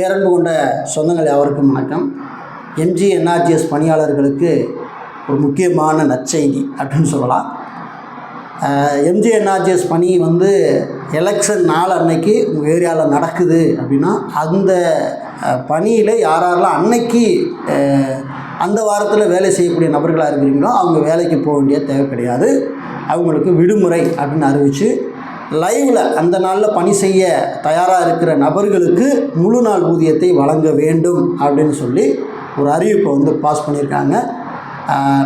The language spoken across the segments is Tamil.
பேரன்பு கொண்ட சொந்தங்கள் யாவருக்கும் வணக்கம். எம்ஜி என்ஆர்ஜிஎஸ் பணியாளர்களுக்கு ஒரு முக்கியமான நற்செய்தி அப்படின்னு சொல்லலாம். எம்ஜி என்ஆர்ஜிஎஸ் பணி வந்து எலெக்ஷன் நாள் அன்னைக்கு உங்கள் ஏரியாவில் நடக்குது அப்படின்னா அந்த பணியில் யாரெல்லாம் அன்னைக்கு அந்த வாரத்தில் வேலை செய்யக்கூடிய நபர்களாக இருக்கிறீங்களோ அவங்க வேலைக்கு போக வேண்டிய தேவை கிடையாது. அவங்களுக்கு விடுமுறை அப்படின்னு அறிவித்து லைவில் அந்த நாளில் பணி செய்ய தயாராக இருக்கிற நபர்களுக்கு முழு நாள் ஊதியத்தை வழங்க வேண்டும் அப்படின்னு சொல்லி ஒரு அறிவிப்பை வந்து பாஸ் பண்ணியிருக்காங்க.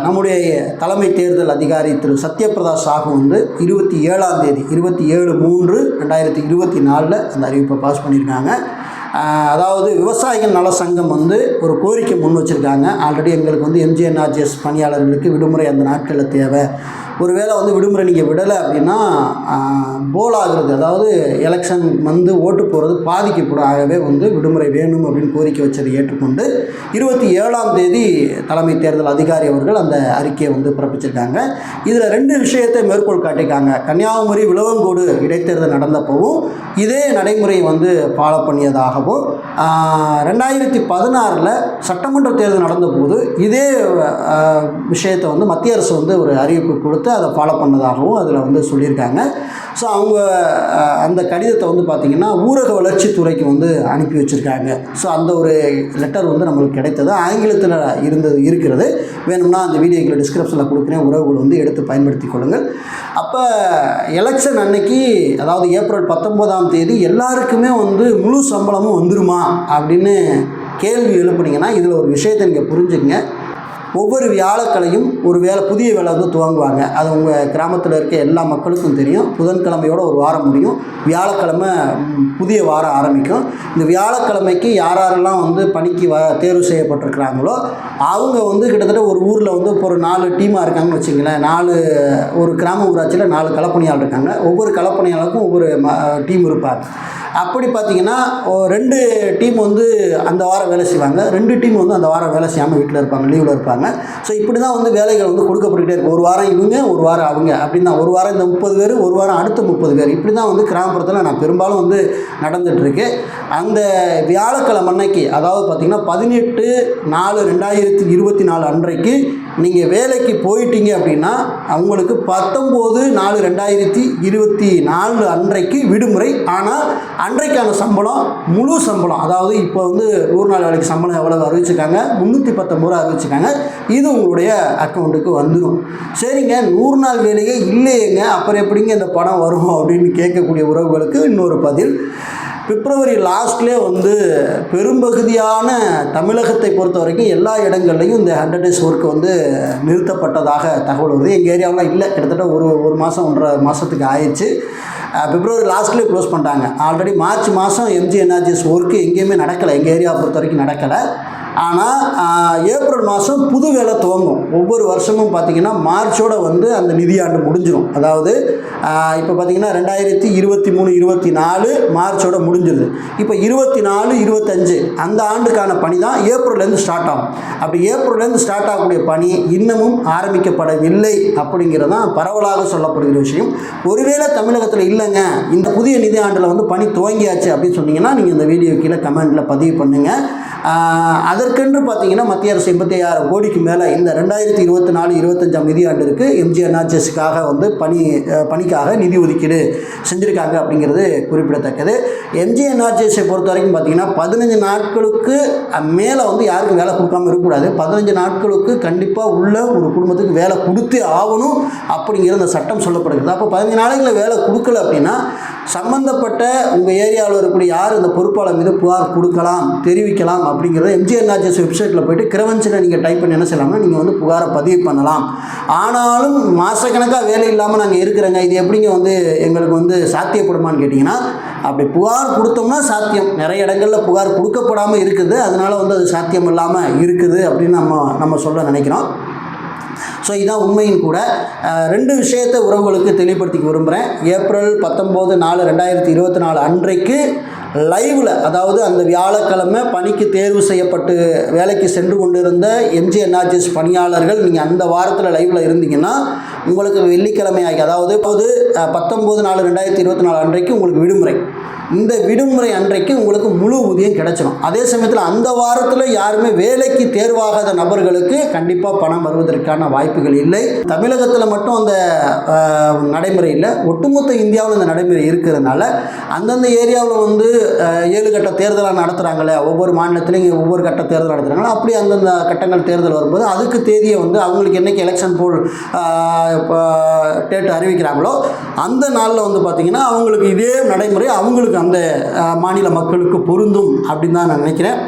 நம்முடைய தலைமை தேர்தல் அதிகாரி திரு. சத்யபிரதா சாஹூ வந்து இருபத்தி ஏழாம் தேதி இருபத்தி ஏழு மூன்று ரெண்டாயிரத்தி இருபத்தி நாலில் அந்த அறிவிப்பை பாஸ் பண்ணியிருக்காங்க. அதாவது விவசாயிகள் நல சங்கம் வந்து ஒரு கோரிக்கை முன் வச்சுருக்காங்க. ஆல்ரெடி எங்களுக்கு வந்து எம்ஜிஎன்ஆர்ஜிஎஸ் பணியாளர்களுக்கு விடுமுறை அந்த நாட்களில் தேவை. ஒருவேளை வந்து விடுமுறை நீங்கள் விடலை அப்படின்னா போல் ஆகுறது அதாவது எலெக்ஷன் வந்து ஓட்டு போகிறது பாதிக்கப்படும். ஆகவே வந்து விடுமுறை வேணும் அப்படின்னு கோரிக்கை வச்சதை ஏற்றுக்கொண்டு இருபத்தி ஏழாம் தேதி தலைமை தேர்தல் அதிகாரி அவர்கள் அந்த அறிக்கையை வந்து பிறப்பிச்சிருக்காங்க. இதில் ரெண்டு விஷயத்தை மேற்கோள் காட்டியிருக்காங்க. கன்னியாகுமரி விளவங்கோடு இடைத்தேர்தல் நடந்தப்பவும் இதே நடைமுறை வந்து ஃபாலோ பண்ணியதாகவும் ரெண்டாயிரத்தி பதினாறில் சட்டமன்ற தேர்தல் நடந்தபோது இதே விஷயத்தை வந்து மத்திய அரசு வந்து ஒரு அறிவிப்பு கொடுத்து அதை ஃபாலோ பண்ணதாகவும் அதில் வந்து சொல்லியிருக்காங்க. ஸோ அவங்க அந்த கடிதத்தை வந்து பார்த்திங்கன்னா ஊரக வளர்ச்சித்துறைக்கு வந்து அனுப்பி வச்சுருக்காங்க. ஸோ அந்த ஒரு லெட்டர் வந்து நம்மளுக்கு கிடைத்தது. ஆங்கிலத்தில் இருந்தது இருக்கிறது. வேணும்னா அந்த வீடியோக்களை டிஸ்கிரிப்ஷனில் கொடுக்குறேன். உறவுகள் வந்து எடுத்து பயன்படுத்தி கொள்ளுங்கள். அப்போ எலெக்ஷன் அன்னைக்கு அதாவது ஏப்ரல் பத்தொம்போதாம் தேதி எல்லாருக்குமே வந்து முழு சம்பளமும் வந்துருமா அப்படின்னு கேள்வி எழுப்புனீங்கன்னா இதில் ஒரு விஷயத்தை நீங்கள் புரிஞ்சுக்கங்க. ஒவ்வொரு வியாழக்கிழையும் ஒரு வேலை புதிய வேலை வந்து துவங்குவாங்க. அது உங்கள் கிராமத்தில் இருக்க எல்லா மக்களுக்கும் தெரியும். புதன்கிழமையோட ஒரு வாரம் முடியும். வியாழக்கிழமை புதிய வாரம் ஆரம்பிக்கும். இந்த வியாழக்கிழமைக்கு யார் யாரெல்லாம் வந்து பணிக்கு வ தேர்வு செய்யப்பட்டிருக்கிறாங்களோ அவங்க வந்து கிட்டத்தட்ட ஒரு ஊரில் வந்து இப்போ ஒரு நாலு டீமாக இருக்காங்கன்னு வச்சுங்களேன் நாலு ஒரு கிராம ஊராட்சியில் நாலு களப்பணியாளர் இருக்காங்க. ஒவ்வொரு களப்பணியாளருக்கும் ஒவ்வொரு டீம் இருப்பாங்க. அப்படி பார்த்தீங்கன்னா ஓ- ரெண்டு டீம் வந்து அந்த வாரம் வேலை செய்வாங்க. ரெண்டு டீம் வந்து அந்த வாரம் வேலை செய்யாமல் வீட்டில் இருப்பாங்க லீவில் இருப்பாங்க. ஸோ இப்படி தான் வந்து வேலைகள் வந்து கொடுக்கப்பட்டுக்கிட்டே இருக்கும் ஒரு வாரம் இவங்க ஒரு வாரம் அவங்க அப்படின்னா ஒரு வாரம் இந்த முப்பது பேர் ஒரு வாரம் அடுத்த முப்பது பேர். இப்படி தான் வந்து கிராமப்புறத்தில் நான் பெரும்பாலும் வந்து நடந்துகிட்ருக்கு அந்த வியாழக்கிழமை அன்னைக்கு அதாவது பார்த்திங்கன்னா பதினெட்டு நாலு ரெண்டாயிரத்தி இருபத்தி நாலு அன்றைக்கு நீங்கள் வேலைக்கு போயிட்டீங்க அப்படின்னா அவங்களுக்கு பத்தொம்போது நாலு ரெண்டாயிரத்தி இருபத்தி நாலு அன்றைக்கு விடுமுறை. ஆனால் அன்றைக்கான சம்பளம் முழு சம்பளம். அதாவது இப்போ வந்து நூறு நாள் வேலைக்கு சம்பளம் எவ்வளவு அறிவிச்சிருக்காங்க? முந்நூற்றி பத்தொம்பது ரூபா அறிவிச்சிருக்காங்க. இது உங்களுடைய அக்கௌண்ட்டுக்கு வந்துடும் சரிங்க நூறு நாள் வேலையே இல்லையேங்க. அப்புறம் எப்படிங்க இந்த பணம் வரும் அப்படின்னு கேட்கக்கூடிய உறவுகளுக்கு இன்னொரு பதில். பிப்ரவரி லாஸ்ட்லேயே வந்து பெரும்பகுதியான தமிழகத்தை பொறுத்த வரைக்கும் எல்லா இடங்கள்லையும் இந்த ஹண்ட்ரட் டேஸ் ஒர்க் வந்து நிறுத்தப்பட்டதாக தகவல் வருது. எங்கள் ஏரியாவெலாம் இல்லை. கிட்டத்தட்ட ஒரு ஒரு மாதம் ஒன்றரை மாதத்துக்கு ஆயிடுச்சு. பிப்ரவரி லாஸ்ட்லேயே க்ளோஸ் பண்ணிட்டாங்க. ஆல்ரெடி மார்ச் மாதம் எம்ஜி என்ஆர்ஜிஎஸ் ஒர்க்கு எங்கேயுமே நடக்கலை. எங்கள் ஏரியாவை பொறுத்த வரைக்கும் நடக்கலை. ஆனால் ஏப்ரல் மாதம் புது வேலை துவங்கும். ஒவ்வொரு வருஷமும் பார்த்திங்கன்னா மார்ச்சோட வந்து அந்த நிதியாண்டு முடிஞ்சிடும் அதாவது இப்போ பார்த்திங்கன்னா ரெண்டாயிரத்தி இருபத்தி மூணு இருபத்தி நாலு மார்ச்சோட முடிஞ்சிருது. இப்போ இருபத்தி நாலு இருபத்தஞ்சு அந்த ஆண்டுக்கான பணி தான் ஏப்ரல்லேருந்து ஸ்டார்ட் ஆகும். அப்படி ஏப்ரல்லேருந்து ஸ்டார்ட் ஆகக்கூடிய பணி இன்னமும் ஆரம்பிக்கப்படவில்லை அப்படிங்கிறது தான் பரவலாக சொல்லப்படுகிற விஷயம். ஒருவேளை தமிழகத்தில் இல்லைங்க இந்த புதிய நிதியாண்டில் வந்து பணி துவங்கியாச்சு அப்படின்னு சொன்னீங்கன்னா நீங்கள் இந்த வீடியோ கீழே கமெண்ட்டில் பதிவு பண்ணுங்கள் அதற்கென்று பார்த்தீங்கன்னா மத்திய அரசு எண்பத்தி ஐயாயிரம் கோடிக்கு மேலே இந்த ரெண்டாயிரத்தி இருபத்தி நாலு இருபத்தஞ்சாம் நிதியாண்டிற்கு எம்ஜிஎன்ஆர்ஜிஎஸ்க்காக வந்து பணி பணிக்காக நிதி ஒதுக்கீடு செஞ்சுருக்காங்க அப்படிங்கிறது குறிப்பிடத்தக்கது. எம்ஜிஎன்ஆர்ஜிஎஸை பொறுத்த வரைக்கும் பார்த்தீங்கன்னா பதினஞ்சு நாட்களுக்கு மேலே வந்து யாருக்கும் வேலை கொடுக்காம இருக்கக்கூடாது. பதினஞ்சு நாட்களுக்கு கண்டிப்பாக உள்ள ஒரு குடும்பத்துக்கு வேலை கொடுத்து ஆகணும் அப்படிங்கிற அந்த சட்டம் சொல்லப்படுகிறது. அப்போ பதினஞ்சு நாளைக்குள்ள வேலை கொடுக்கல அப்படின்னா சம்பந்தப்பட்ட உங்கள் ஏரியாவில் இருக்கக்கூடிய யார் இந்த பொறுப்பாளர் மீது புகார் கொடுக்கலாம் தெரிவிக்கலாம் அப்படிங்கிறத எம்ஜிஆர் எம்ஜிஎன்ஆர்ஜிஎஸ் வெப்சைட்டில் போயிட்டு கிரவன்சில் நீங்கள் டைப் பண்ணி என்ன செய்யலாம்னா நீங்கள் வந்து புகாரை பதிவு பண்ணலாம். ஆனாலும் மாதக்கணக்காக வேலை இல்லாமல் நாங்கள் இருக்கிறோங்க. இது எப்படிங்க வந்து எங்களுக்கு வந்து சாத்தியப்படுமான்னு கேட்டிங்கன்னா அப்படி புகார் கொடுத்தோம்னா சாத்தியம். நிறைய இடங்களில் புகார் கொடுக்கப்படாமல் இருக்குது. அதனால் வந்து அது சாத்தியம் இல்லாமல் இருக்குது அப்படின்னு நம்ம நம்ம சொல்ல நினைக்கிறோம். ஸோ இதுதான் உண்மையும் கூட. ரெண்டு விஷயத்தை உறவுகளுக்கு தெளிவுபடுத்திக்க விரும்புகிறேன் ஏப்ரல் பத்தொம்போது நாலு ரெண்டாயிரத்தி இருபத்தி நாலு அன்றைக்கு லைவில் அதாவது அந்த வியாழக்கிழமை பணிக்கு தேர்வு செய்யப்பட்டு வேலைக்கு சென்று கொண்டிருந்த எம்ஜிஎன்ஆர்ஜிஎஸ் பணியாளர்கள் நீங்கள் அந்த வாரத்தில் லைவில் இருந்தீங்கன்னா உங்களுக்கு வெள்ளிக்கிழமை ஆகி அதாவது இப்போது பத்தொம்போது நாலு ரெண்டாயிரத்தி இருபத்தி நாலு அன்றைக்கு உங்களுக்கு விடுமுறை. இந்த விடுமுறை அன்றைக்கு உங்களுக்கு முழு ஊதியம் கிடைச்சிடும் அதே சமயத்தில் அந்த வாரத்தில் யாருமே வேலைக்கு தேர்வாகாத நபர்களுக்கு கண்டிப்பாக பணம் வருவதற்கான வாய்ப்புகள் இல்லை. தமிழகத்தில் மட்டும் அந்த நடைமுறை இல்லை. ஒட்டுமொத்த இந்தியாவில் இந்த நடைமுறை இருக்கிறதுனால அந்தந்த ஏரியாவில் வந்து ஏழு கட்ட தேர்தலாக நடத்துகிறாங்களே ஒவ்வொரு மாநிலத்திலையும் இங்கே ஒவ்வொரு கட்ட தேர்தல் நடத்துகிறாங்களோ அப்படி அந்தந்த கட்டங்கள் தேர்தல் வரும்போது அதுக்கு தேதியை வந்து அவங்களுக்கு என்னைக்கு எலெக்ஷன் போல் இப்போ டேட் அறிவிக்கிறாங்களோ அந்த நாளில் வந்து பார்த்திங்கன்னா அவங்களுக்கு இதே நடைமுறை அவங்களுக்கு அந்த மாநில மக்களுக்கு பொருந்தும் அப்படின்னு தான் நான் நினைக்கிறேன்.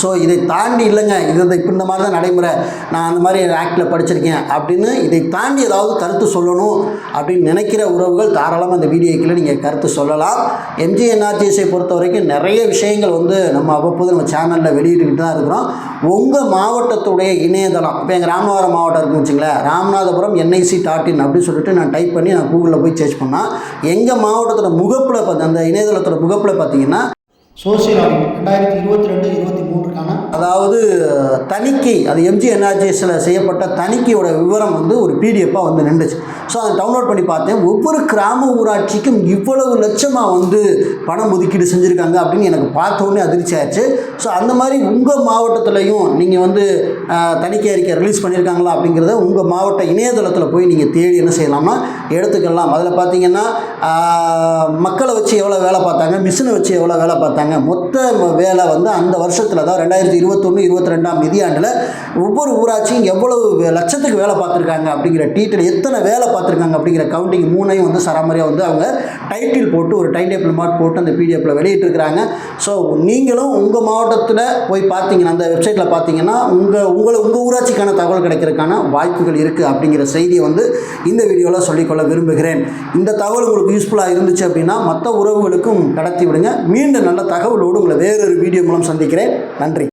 ஸோ இதை தாண்டி இல்லைங்க. இது இந்த மாதிரி தான் நடைமுறை. நான் அந்த மாதிரி ஆக்டில் படிச்சிருக்கேன். அப்படின்னு இதை தாண்டி ஏதாவது கருத்து சொல்லணும் அப்படின்னு நினைக்கிற உறவுகள் தாராளமாக அந்த வீடியோக்கில் நீங்கள் கருத்து சொல்லலாம். எம்ஜிஎன்ஆர்டிஎஸை பொறுத்த வரைக்கும் நிறைய விஷயங்கள் வந்து நம்ம அவ்வப்போது நம்ம சேனலில் வெளியிட்டுக்கிட்டு தான் இருக்கிறோம். உங்கள் மாவட்டத்துடைய இணையதளம் இப்போ எங்கள் ராமநாதபுரம் மாவட்டம் இருக்குன்னு வச்சுங்களேன். ராமநாதபுரம் என்ஐசி டாட் இன் அப்படின்னு சொல்லிட்டு நான் டைப் பண்ணி நான் கூகுளில் போய் சர்ச் பண்ணால் எங்கள் மாவட்டத்தோட முகப்பில் பார்த்து அந்த இணையதளத்தோட முகப்பில் பார்த்தீங்கன்னா சோசியல் ஆடிட் ரெண்டாயிரத்தி இருபத்தி ரெண்டு இருபத்தி மூன்றுக்கான அதாவது தணிக்கை அது எம்ஜி என்ஆர்ஜிஎஸில் செய்யப்பட்ட தணிக்கையோட விவரம் வந்து ஒரு பிடிஎஃபாக வந்து நின்றுச்சு. ஸோ அதை டவுன்லோட் பண்ணி பார்த்தேன். ஒவ்வொரு கிராம ஊராட்சிக்கும் இவ்வளவு லட்சமாக வந்து பணம் ஒதுக்கீடு செஞ்சுருக்காங்க அப்படின்னு எனக்கு பார்த்த உடனே அதிர்ச்சி ஆச்சு ஸோ அந்த மாதிரி உங்கள் மாவட்டத்துலையும் நீங்கள் வந்து தணிக்கை அறிக்கை ரிலீஸ் பண்ணியிருக்காங்களா அப்படிங்கிறத உங்கள் மாவட்ட இணையதளத்தில் போய் நீங்கள் தேடி என்ன செய்யலாம்னா எடுத்துக்கலாம். அதில் பார்த்தீங்கன்னா மக்களை வச்சு எவ்வளோ வேலை பார்த்தாங்க மிஷினை வச்சு எவ்வளோ வேலை பார்த்தாங்க மொத்த வேலை வந்து அந்த வருஷத்தில் தான் ரெண்டாயிரத்தி இருபத்தொன்று இருபத்தி ரெண்டாம் நிதியாண்டில் ஒவ்வொரு ஊராட்சியும் எவ்வளவு லட்சத்துக்கு வேலை பார்த்துருக்காங்க அப்படிங்கிற டீட்டெயில் எத்தனை வேலை பார்த்துருக்காங்க அப்படிங்கிற கவுண்டிங் மூணையும் வந்து சராமரியாக வந்து அவங்க டைட்டில் போட்டு ஒரு டைம் டேபிள் மார்க் போட்டு அந்த பிடிஎஃப்பில் வெளியிட்டிருக்கிறாங்க. ஸோ நீங்களும் உங்கள் மாவட்டத்தில் போய் பார்த்தீங்கன்னா அந்த வெப்சைட்டில் பார்த்தீங்கன்னா உங்கள் உங்களை உங்கள் ஊராட்சிக்கான தகவல் கிடைக்கிறதுக்கான வாய்ப்புகள் இருக்குது அப்படிங்கிற செய்தியை வந்து இந்த வீடியோவில் சொல்லிக்கொள்ள விரும்புகிறேன். இந்த தகவல் உங்களுக்கு யூஸ்ஃபுல்லாக இருந்துச்சு அப்படின்னா மற்ற உறவுகளுக்கும் கடத்தி விடுங்க. மீண்டும் நல்ல தகவலோடு உங்களை வேறொரு வீடியோ மூலம் சந்திக்கிறேன். நன்றி.